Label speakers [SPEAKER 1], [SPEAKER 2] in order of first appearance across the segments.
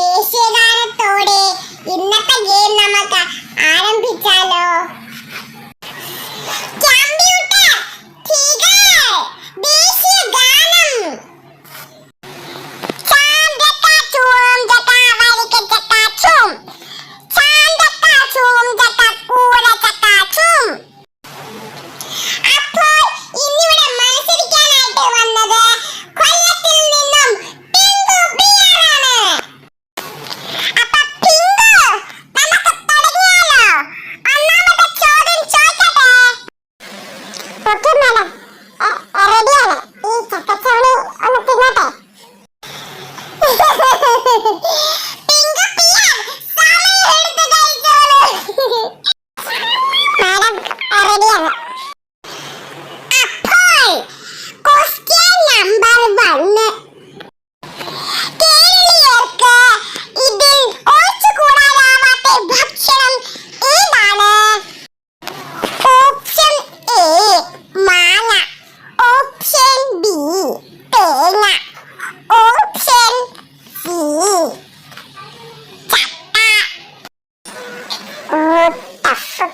[SPEAKER 1] ദേശീയഗാനത്തോടെ ഇന്നത്തെ ഗെയിം നമുക്ക് ആരംഭിച്ചാലോ?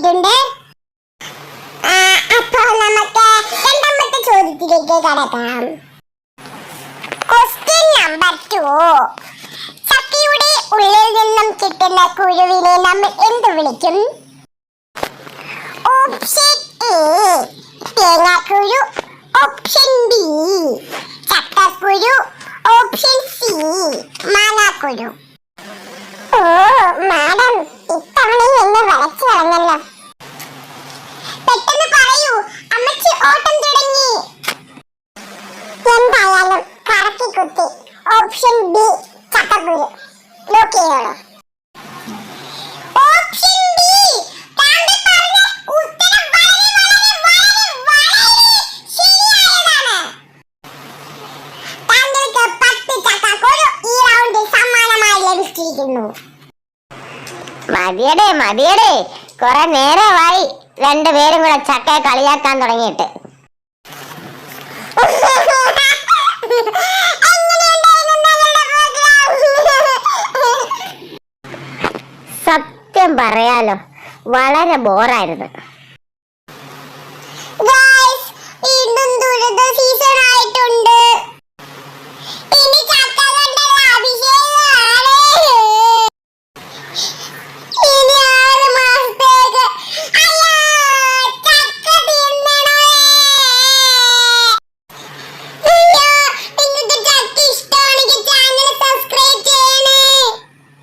[SPEAKER 1] കിട്ടിയിട്ടുണ്ട് അപ്പോൾ നമുക്ക് രണ്ടാമത്തെ ചോദ്യത്തിലേക്ക് കടക്കാം. ക്വസ്റ്റ്യൻ നമ്പർ ടു ചക്കയുടെ ഉള്ളിൽ നിന്നും കിട്ടുന്ന കുരുവിനെ നമ്മൾ എന്ത് വിളിക്കും? ഓപ്ഷൻ എ തേങ്ങാക്കുരു. ഓപ്ഷൻ ബി ചക്കക്കുരു. ഓപ്ഷൻ സി മാങ്ങാക്കുരു. ഓ മാഡം ഇത്തവണ എന്നെ ഓപ്ഷൻ ബി ചക്കക്കുരു ബ്ലോക്ക് ചെയ്തോളൂ
[SPEAKER 2] മതിയടേ മതിയടേ. കൊറേ നേരമായി രണ്ടുപേരും കൂടെ ചക്കയെ കളിയാക്കാൻ തുടങ്ങിയിട്ട്. സത്യം പറയാലോ വളരെ ബോറായിരുന്നു